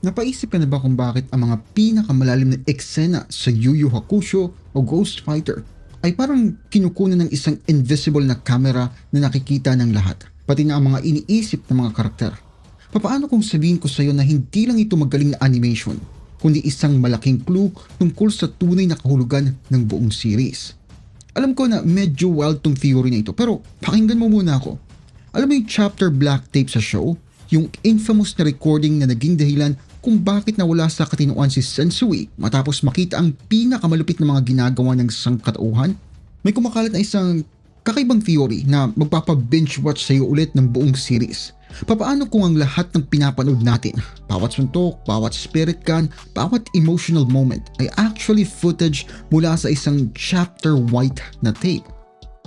Napaisip ka na ba kung bakit ang mga pinakamalalim na eksena sa Yu Yu Hakusho o Ghost Fighter ay parang kinukunan ng isang invisible na camera na nakikita ng lahat, pati na ang mga iniisip ng mga karakter. Papaano kung sabihin ko sa iyo na hindi lang ito magaling na animation, kundi isang malaking clue tungkol sa tunay na kahulugan ng buong series. Alam ko na medyo wild tong theory na ito, pero pakinggan mo muna ako. Alam mo yung chapter black tape sa show? Yung infamous na recording na naging dahilan kung bakit nawala sa katinoan si Sensui matapos makita ang pinakamalupit na mga ginagawa ng sangkatauhan? May kumakalat na isang kakaibang theory na magpapa-binge watch sa'yo ulit ng buong series. Papaano kung ang lahat ng pinapanood natin, bawat suntok, bawat spirit gun, bawat emotional moment ay actually footage mula sa isang chapter white na tape?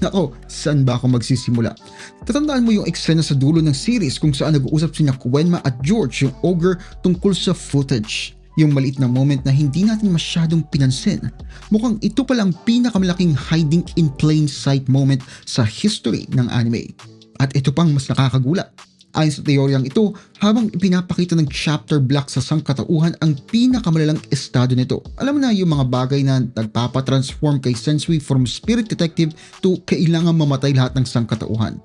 Nako, saan ba ako magsisimula? Tatandaan mo yung eksena sa dulo ng series kung saan nag-uusap sina Kuwenma at George yung ogre tungkol sa footage. Yung maliit na moment na hindi natin masyadong pinansin. Mukhang ito palang pinakamalaking hiding in plain sight moment sa history ng anime. At ito pang mas nakakagulat. Ayon sa teoryang ito, habang ipinapakita ng chapter block sa sangkatauhan ang pinakamalalang estado nito. Alam na yung mga bagay na nagpapatransform kay Sensui from spirit detective to kailangan mamatay lahat ng sangkatauhan.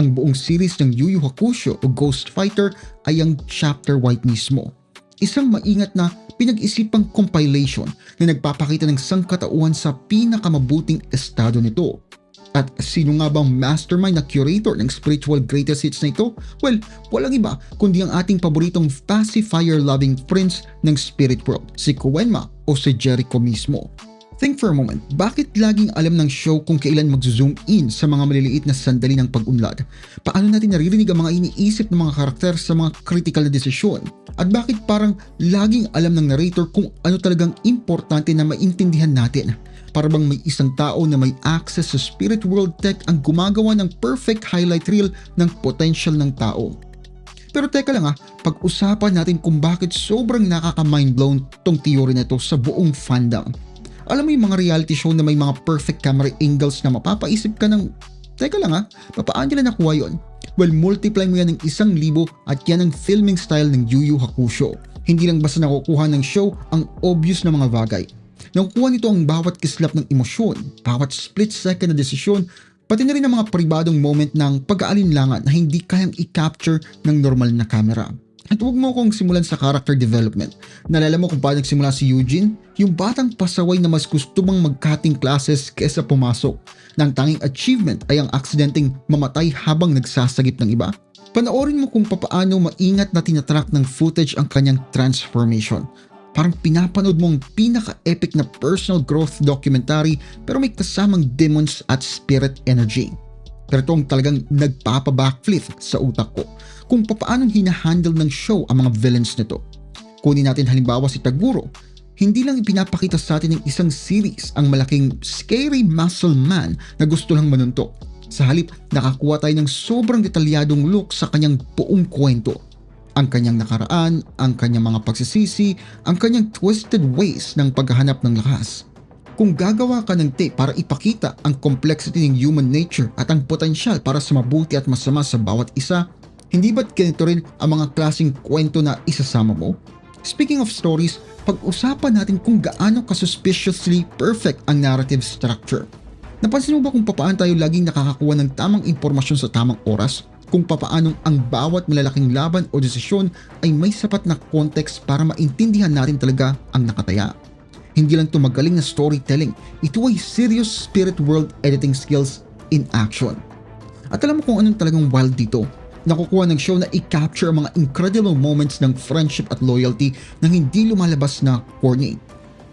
Ang buong series ng Yu Yu Hakusho o Ghost Fighter ay ang chapter white mismo. Isang maingat na pinag-isipang compilation na nagpapakita ng sangkatauhan sa pinakamabuting estado nito at sino nga bang mastermind na curator ng spiritual greatest hits na ito? Well, walang iba kundi ang ating paboritong pacifier-loving prince ng spirit world, si Kuwenma o si Jericho mismo. Think for a moment, bakit laging alam ng show kung kailan mag-zoom in sa mga maliliit na sandali ng pag-unlad? Paano natin naririnig ang mga iniisip ng mga karakter sa mga critical na desisyon? At bakit parang laging alam ng narrator kung ano talagang importante na maintindihan natin? Para bang may isang tao na may access sa spirit world tech ang gumagawa ng perfect highlight reel ng potential ng tao. Pero teka lang ah, pag-usapan natin kung bakit sobrang nakaka-mind blown tong theory na ito sa buong fandom. Alam mo yung mga reality show na may mga perfect camera angles na mapapaisip ka ng, teka lang ah, papaano nila nakuha yon? Well, multiply mo yan ng isang libo at yan ang filming style ng Yu Yu Hakusho. Hindi lang basta nakukuha ng show ang obvious na mga bagay Nakukuha nito ang bawat kislap ng emosyon, bawat split second na desisyon, pati na rin ang mga pribadong moment ng pag-aalinlangan na hindi kayang i-capture ng normal na camera. At huwag mo akong simulan sa character development. Nalala mo kung paano nagsimula si Eugene? Yung batang pasaway na mas gusto mang mag-cutting classes kesa pumasok. Nang tanging achievement ay ang aksidenteng mamatay habang nagsasagip ng iba. Panoorin mo kung papaano maingat na tinatrack ng footage ang kanyang transformation Parang pinapanood mo ang pinaka-epic na personal growth documentary pero may kasamang demons at spirit energy. Pero ito ang talagang nagpapa-backflip sa utak ko kung paano hinahandle ng show ang mga villains nito. Kunin natin halimbawa si Taguro. Hindi lang ipinapakita sa atin ng isang series ang malaking scary muscle man na gusto lang manuntok. Sa halip, nakakuha tayo ng sobrang detalyadong look sa kanyang buong kwento ang kanyang nakaraan, ang kanyang mga pagsisisi, ang kanyang twisted ways ng paghahanap ng lakas. Kung gagawa ka ng tape para ipakita ang complexity ng human nature at ang potensyal para sa mabuti at masama sa bawat isa, hindi ba't ganito rin ang mga klaseng kwento na isasama mo? Speaking of stories, pag-usapan natin kung gaano ka-suspiciously perfect ang narrative structure. Napansin mo ba kung paano tayo laging nakakakuha ng tamang impormasyon sa tamang oras? Kung papaanong ang bawat malalaking laban o desisyon ay may sapat na context para maintindihan natin talaga ang nakataya. Hindi lang ito magaling na storytelling, ito ay serious spirit world editing skills in action. At alam mo kung anong talagang wild dito? Nakukuha ng show na i-capture ang mga incredible moments ng friendship at loyalty nang hindi lumalabas na corny.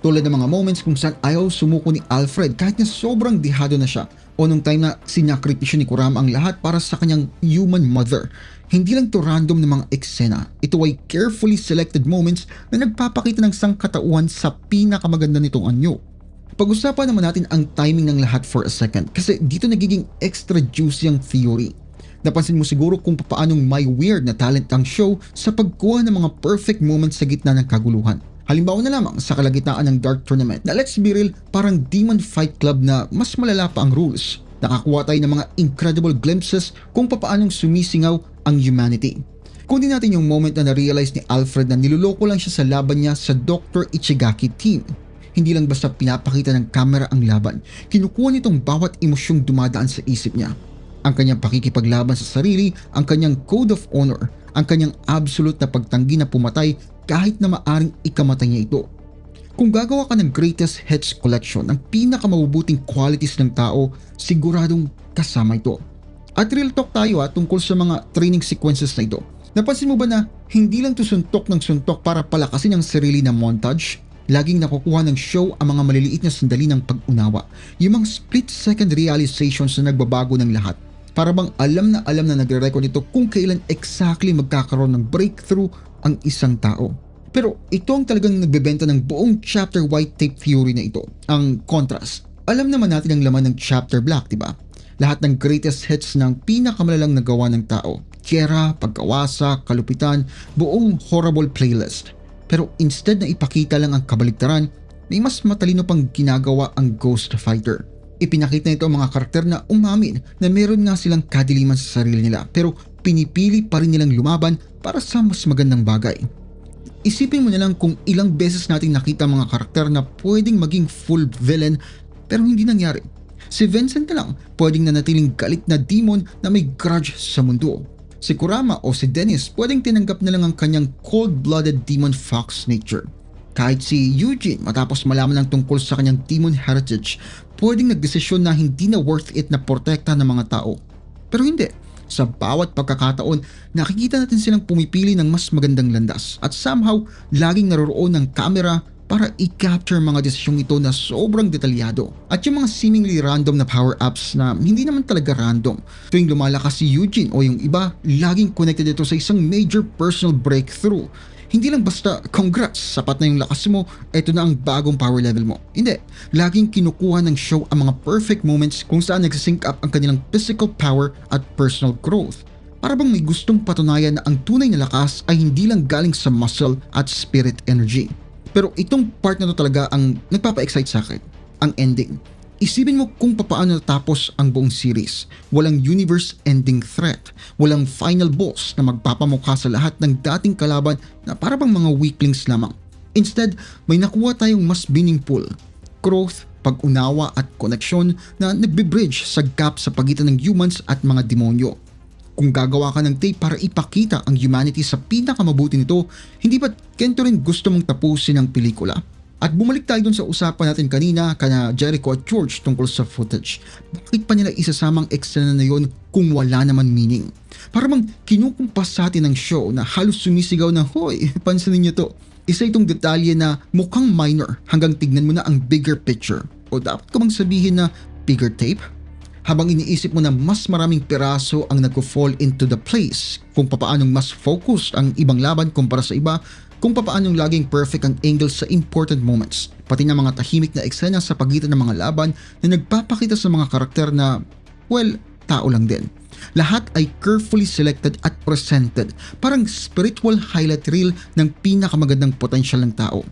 Tulad ng mga moments kung saan ayaw sumuko ni Alfred kahit na sobrang dihado na siya o nung time na sinakripisyo ni Kurama ang lahat para sa kanyang human mother. Hindi lang to random na mga eksena. Ito ay carefully selected moments na nagpapakita ng sangkatauhan sa pinakamaganda nitong anyo. Pag-usapan naman natin ang timing ng lahat for a second kasi dito nagiging extra juicy ang theory. Napansin mo siguro kung paanong may weird na talent ang show sa pagkuha ng mga perfect moments sa gitna ng kaguluhan. Halimbawa na lamang sa kalagitnaan ng Dark Tournament na let's be real parang Demon Fight Club na mas malala pa ang rules. Nakakuha tayo ng mga incredible glimpses kung paanong sumisingaw ang humanity. Kunin natin yung moment na na-realize ni Alfred na niloloko lang siya sa laban niya sa Dr. Ichigaki team. Hindi lang basta pinapakita ng camera ang laban, kinukuha nitong bawat emosyong dumadaan sa isip niya. Ang kanyang pakikipaglaban sa sarili, ang kanyang code of honor, ang kanyang absolute na pagtanggi na pumatay kahit na maaring ikamatay niya ito. Kung gagawa ka ng greatest hits collection ng pinakamabubuting qualities ng tao, siguradong kasama ito. At real talk tayo ha, tungkol sa mga training sequences na ito. Napansin mo ba na hindi lang to suntok ng suntok para palakasin ang sarili na montage? Laging nakukuha ng show ang mga maliliit na sandali ng pag-unawa. Yung mga split-second realizations na nagbabago ng lahat. Para bang alam na alam na nagre-record ito kung kailan exactly magkakaroon ng breakthrough ang isang tao. Pero ito ang talagang nagbebenta ng buong chapter white tape theory na ito, ang contrast. Alam naman natin ang laman ng chapter black, di ba? Lahat ng greatest hits ng pinakamalalang nagawa ng tao. Kera, pagkawasa, kalupitan, buong horrible playlist. Pero instead na ipakita lang ang kabaligtaran, may mas matalino pang ginagawa ang Ghost Fighter. Ipinakita nito ang mga karakter na umamin na meron nga silang kadiliman sa sarili nila pero pinipili pa rin nilang lumaban para sa mas magandang bagay. Isipin mo na lang kung ilang beses nating nakita mga karakter na pwedeng maging full villain pero hindi nangyari. Si Vincent na lang pwedeng nanatiling galit na demon na may grudge sa mundo. Si Kurama o si Dennis pwedeng tinanggap na lang ang kanyang cold-blooded demon fox nature. Kahit si Eugene matapos malaman ng tungkol sa kanyang demon heritage, pwedeng nagdesisyon na hindi na worth it na protekta ng mga tao. Pero hindi. Sa bawat pagkakataon, nakikita natin silang pumipili ng mas magandang landas at somehow laging naroroon ng camera para i-capture mga desisyong ito na sobrang detalyado. At yung mga seemingly random na power-ups na hindi naman talaga random. Tuwing lumalakas si Eugene o yung iba, laging connected ito sa isang major personal breakthrough. Hindi lang basta, congrats, sapat na yung lakas mo, eto na ang bagong power level mo. Hindi, laging kinukuha ng show ang mga perfect moments kung saan nagsisync up ang kanilang physical power at personal growth. Para bang may gustong patunayan na ang tunay na lakas ay hindi lang galing sa muscle at spirit energy. Pero itong part na to talaga ang nagpapa-excite sa akin, ang ending. Isipin mo kung papaano natapos ang buong series. Walang universe-ending threat. Walang final boss na magpapamukha sa lahat ng dating kalaban na para bang mga weaklings lamang. Instead, may nakuha tayong mas meaningful. Growth, pag-unawa at koneksyon na nagbe-bridge sa gap sa pagitan ng humans at mga demonyo. Kung gagawa ka ng tape para ipakita ang humanity sa pinakamabuti nito, hindi ba kento rin gusto mong tapusin ang pelikula? At bumalik tayo dun sa usapan natin kanina kana Jericho at George tungkol sa footage. Bakit pa nila isasamang eksena na yon kung wala naman meaning? Para bang kinukumpas sa atin ng show na halos sumisigaw na, Hoy, pansinin niyo to. Isa itong detalye na mukhang minor hanggang tignan mo na ang bigger picture. O dapat ko bang sabihin na bigger tape? habang iniisip mo na mas maraming piraso ang nagko-fall into the place kung papaanong mas focused ang ibang laban kumpara sa iba kung papaanong laging perfect ang angle sa important moments pati na mga tahimik na eksena sa pagitan ng mga laban na nagpapakita sa mga karakter na well, tao lang din. Lahat ay carefully selected at presented parang spiritual highlight reel ng pinakamagandang potensyal ng tao.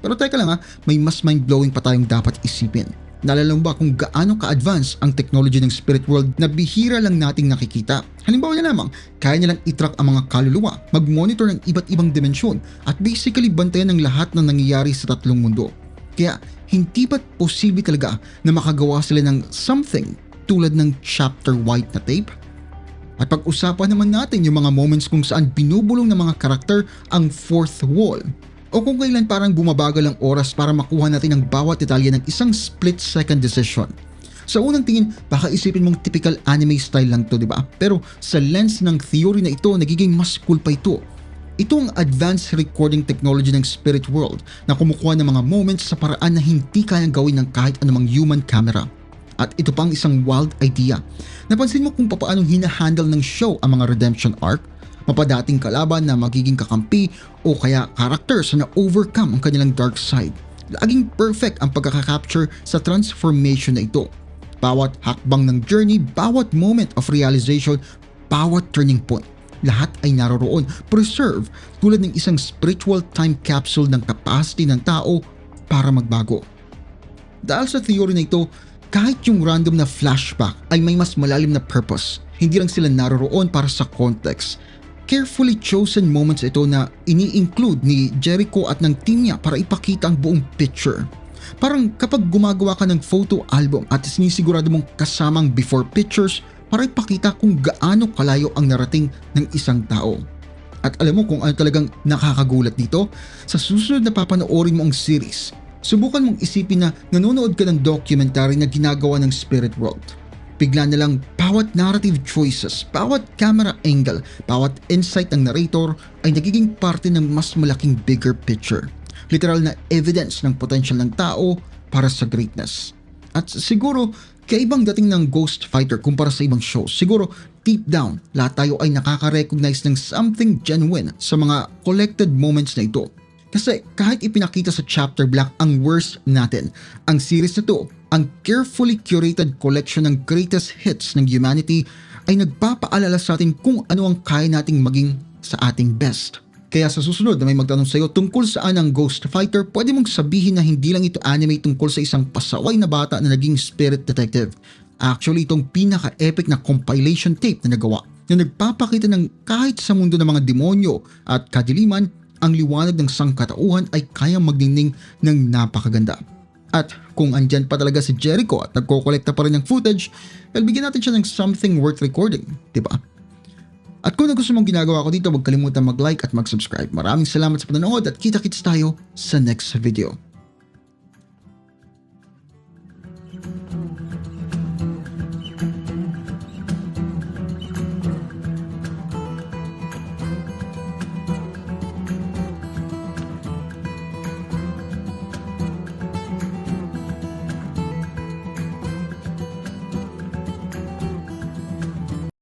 Pero teka lang ha, may mas mind-blowing pa tayong dapat isipin Naalala ba kung gaano ka-advance ang technology ng spirit world na bihira lang nating nakikita? Halimbawa na lamang, kaya nilang itrack ang mga kaluluwa, mag-monitor ng iba't ibang dimensyon at basically bantayan ang lahat ng nangyayari sa tatlong mundo. Kaya hindi ba't posible talaga na makagawa sila ng something tulad ng chapter white na tape? At pag-usapan naman natin yung mga moments kung saan binubulong ng mga karakter ang fourth wall o kung kailan parang bumabagal ang oras para makuha natin ang bawat detalye ng isang split-second decision. Sa unang tingin, baka isipin mong typical anime style lang to, di ba? Pero sa lens ng theory na ito, nagiging mas cool pa ito. Ito ang advanced recording technology ng Spirit World na kumukuha ng mga moments sa paraan na hindi kayang gawin ng kahit anumang human camera. At ito pang isang wild idea. Napansin mo kung paano hinahandle ng show ang mga redemption arc? Mapadating kalaban na magiging kakampi o kaya characters na overcome ang kanilang dark side. Laging perfect ang pagkakapture sa transformation na ito. Bawat hakbang ng journey, bawat moment of realization, bawat turning point, lahat ay naroroon, preserve tulad ng isang spiritual time capsule ng capacity ng tao para magbago. Dahil sa theory na ito, kahit yung random na flashback ay may mas malalim na purpose. Hindi lang sila naroroon para sa context, carefully chosen moments ito na ini-include ni Jericho at ng team niya para ipakita ang buong picture. Parang kapag gumagawa ka ng photo album at sinisigurado mong kasamang before pictures para ipakita kung gaano kalayo ang narating ng isang tao. At alam mo kung ano talagang nakakagulat dito? Sa susunod na papanoorin mo ang series, subukan mong isipin na nanonood ka ng documentary na ginagawa ng Spirit World. Bigla na lang bawat narrative choices, bawat camera angle, bawat insight ng narrator ay nagiging parte ng mas malaking bigger picture. Literal na evidence ng potential ng tao para sa greatness. At siguro, kaibang dating ng Ghost Fighter kumpara sa ibang shows. Siguro, deep down, lahat tayo ay nakaka-recognize ng something genuine sa mga collected moments na ito. Kasi kahit ipinakita sa chapter black ang worst natin, ang series na to, ang carefully curated collection ng greatest hits ng humanity ay nagpapaalala sa atin kung ano ang kaya nating maging sa ating best. Kaya sa susunod na may magtanong sa iyo tungkol saan ang Ghost Fighter, pwede mong sabihin na hindi lang ito anime tungkol sa isang pasaway na bata na naging spirit detective. Actually, itong pinaka-epic na compilation tape na nagawa na nagpapakita ng kahit sa mundo ng mga demonyo at kadiliman, ang liwanag ng sangkatauhan ay kayang magningning ng napakaganda. At kung andyan pa talaga si Jericho at nagkokolekta pa rin ng footage, well, bigyan natin siya ng something worth recording, di ba? At kung nagustuhan mong ginagawa ko dito, huwag kalimutan mag-like at mag-subscribe. Maraming salamat sa panonood at kita-kits tayo sa next video.